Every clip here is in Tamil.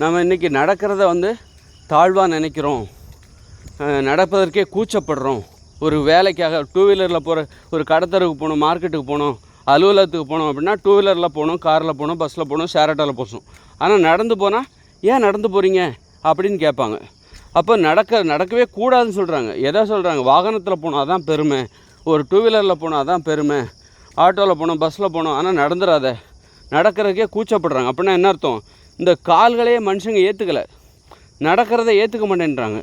நம்ம இன்றைக்கி நடக்கிறத வந்து தாழ்வாக நினைக்கிறோம். நடப்பதற்கே கூச்சப்படுறோம். ஒரு வேலைக்காக டூ வீலரில் போகிற ஒரு கடத்தருக்கு போகணும் மார்க்கெட்டுக்கு போகணும் அலுவலகத்துக்கு போகணும் அப்படின்னா டூ வீலரில் போகணும் காரில் போகணும் பஸ்ஸில் போகணும் ஷேர் ஆட்டோவில் போகணும் ஆனால் நடந்து போனால் ஏன் நடந்து போகிறீங்க அப்படின்னு கேட்பாங்க. அப்போ நடக்க நடக்கவே கூடாதுன்னு சொல்கிறாங்க எதை சொல்கிறாங்க வாகனத்தில் போனால் தான் பெருமை. ஒரு டூ வீலரில் போனால் தான் பெருமை. ஆட்டோவில் போகணும் பஸ்ஸில் போகணும் ஆனால் நடந்துடாத நடக்கிறதுக்கே கூச்சப்படுறாங்க. அப்படின்னா என்ன அர்த்தம்? இந்த கால்களையே மனுஷங்க ஏற்றுக்கலை நடக்கிறத ஏற்றுக்க மாட்டேன்றாங்க.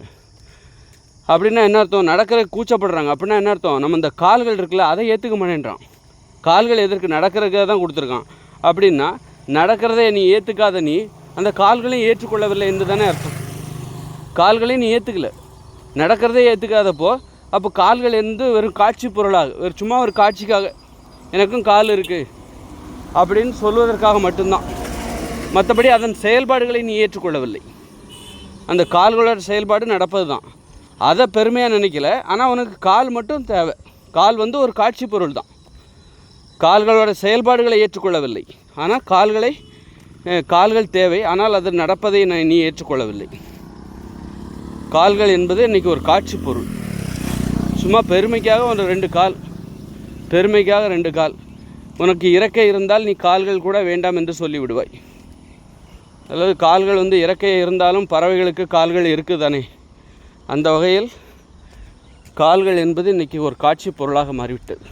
அப்படின்னா என்ன அர்த்தம்? நடக்கிற கூச்சப்படுறாங்க. அப்படின்னா என்ன அர்த்தம்? நம்ம இந்த கால்கள் இருக்குல்ல அதை ஏற்றுக்க மாட்டேன்றான். கால்கள் எதற்கு? நடக்கிறதுக்காக தான் கொடுத்துருக்கான். அப்படின்னா நடக்கிறத நீ ஏற்றுக்காத நீ அந்த கால்களையும் ஏற்றுக்கொள்ளவில்லை என்று தானே அர்த்தம். கால்களையும் நீ ஏற்றுக்கல நடக்கிறதே ஏற்றுக்காதப்போ அப்போ கால்கள் இருந்து வெறும் காட்சி பொருளாக ஒரு சும்மா ஒரு காட்சிக்காக எனக்கும் கால் இருக்குது அப்படின்னு சொல்வதற்காக மட்டும்தான். மற்றபடி அதன் செயல்பாடுகளை நீ ஏற்றுக்கொள்ளவில்லை. அந்த கால்களோட செயல்பாடு நடப்பது தான் அதை பெருமையாக நினைக்கல. ஆனால் உனக்கு கால் மட்டும் தேவை. கால் வந்து ஒரு காட்சி பொருள் தான் கால்களோட செயல்பாடுகளை ஏற்றுக்கொள்ளவில்லை. ஆனால் கால்களை கால்கள் தேவை. ஆனால் அது நடப்பதை நான் நீ ஏற்றுக்கொள்ளவில்லை. கால்கள் என்பது இன்றைக்கி ஒரு காட்சி பொருள். சும்மா பெருமைக்காக ஒரு ரெண்டு கால். பெருமைக்காக ரெண்டு கால். உனக்கு இறக்கை இருந்தால் நீ கால்கள் கூட வேண்டாம் என்று சொல்லிவிடுவாய். அதாவது கால்கள் வந்து இறக்கை இருந்தாலும் பறவைகளுக்கு கால்கள் இருக்குது தானே அந்த வகையில் கால்கள் என்பது இன்றைக்கி ஒரு காட்சி பொருளாக மாறிவிட்டது.